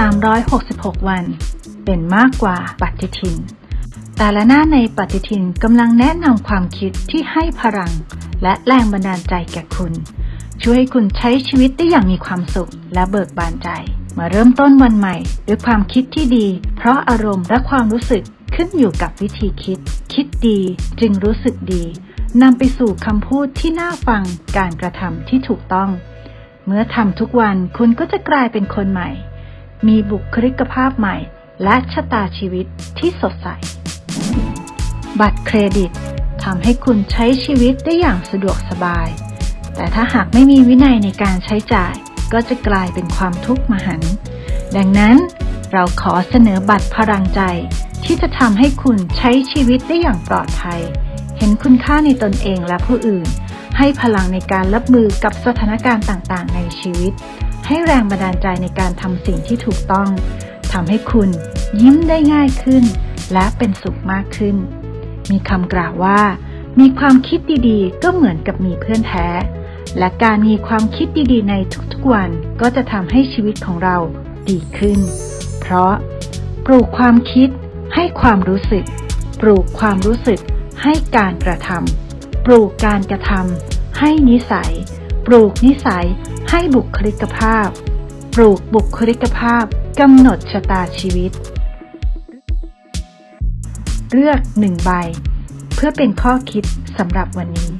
366 วัน เป็นมากกว่าปฏิทิน แต่ละหน้าในปฏิทินกำลังแนะนำความคิดที่ให้พลัง และแรงบันดาลใจแก่คุณ ช่วยให้คุณใช้ชีวิตได้อย่างมีความสุขและเบิกบานใจ มาเริ่มต้นวันใหม่ด้วยความคิดที่ดี เพราะอารมณ์และความรู้สึกขึ้นอยู่กับวิธีคิด คิดดีจึงรู้สึกดีนำไปสู่คำพูดที่น่าฟังการกระทำที่ถูกต้อง เมื่อทำทุกวันคุณก็จะกลายเป็นคนใหม่ มีบุคลิกภาพใหม่ และชะตาชีวิตที่สดใส บัตรเครดิตทำให้คุณใช้ชีวิตได้อย่างสะดวกสบาย แต่ถ้าหากไม่มีวินัยในการใช้จ่าย ก็จะกลายเป็นความทุกข์มหันต์ดังนั้นเราขอเสนอบัตรพลังใจ ที่จะทำให้คุณใช้ชีวิตได้อย่างปลอดภัย เห็นคุณค่าในตนเองและผู้อื่น ให้พลังในการรับมือกับสถานการณ์ต่างๆ ในชีวิต ให้แรงบันดาลใจในการทำสิ่งที่ถูกต้องทำให้คุณยิ้มได้ง่ายขึ้น และเป็นสุขมากขึ้น มีคำกล่าวว่า มีความคิดดีๆ ก็เหมือนกับมีเพื่อนแท้ และการมีความคิดดีๆ ในทุกๆวันก็จะทำให้ชีวิตของเราดีขึ้น เพราะ ปลูกความคิดให้ความรู้สึก ปลูกความรู้สึกให้การกระทำปลูกการกระทำให้นิสัย ปลูกนิสัย ให้บุคลิกภาพ ปลูกบุคลิกภาพกำหนดชะตาชีวิต เลือกหนึ่งใบ เพื่อเป็นข้อคิดสำหรับวันนี้